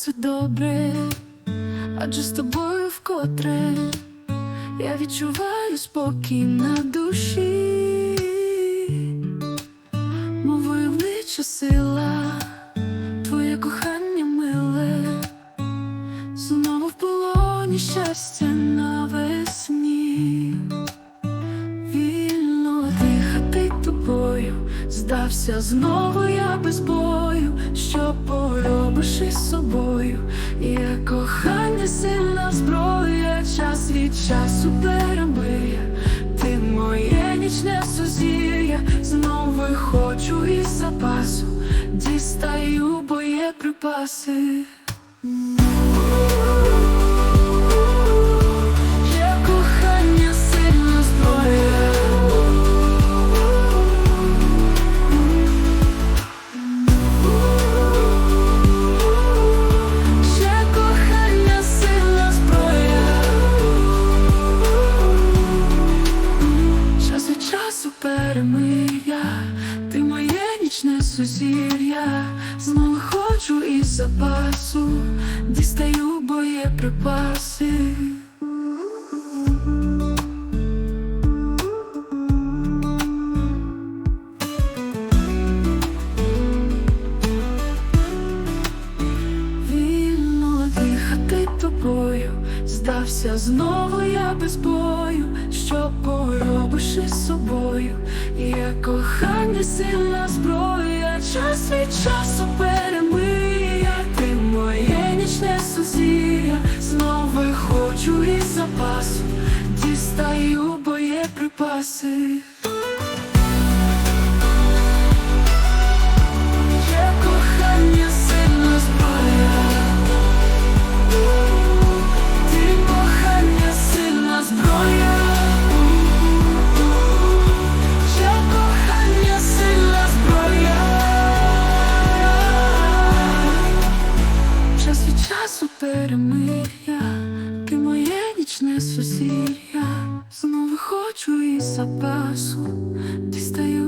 це добре, адже з тобою вкотре я відчуваю спокій на душі, мов войовнича сила, твоє кохання миле, знову в полоні щастя здався. Знову я без бою, що поробиш із собою, є кохання сильна зброя, час від часу перебиє, ти моє нічне сузір'я, знову виходжу із запасу, дістаю боєприпаси. Сузір'я, знову ходжу із запасу, дістаю боєприпаси. Вільно дихати тобою, здався знову я без бою, що поробиш із собою, є кохання сильна зброя, час від часу перемия, ти моє нічне сузір'я, знову виходжу із запасу, дістаю боєприпаси. Часу перемир'я, ти моє нічне сусір'я. Знову хочу і запасу, дістаю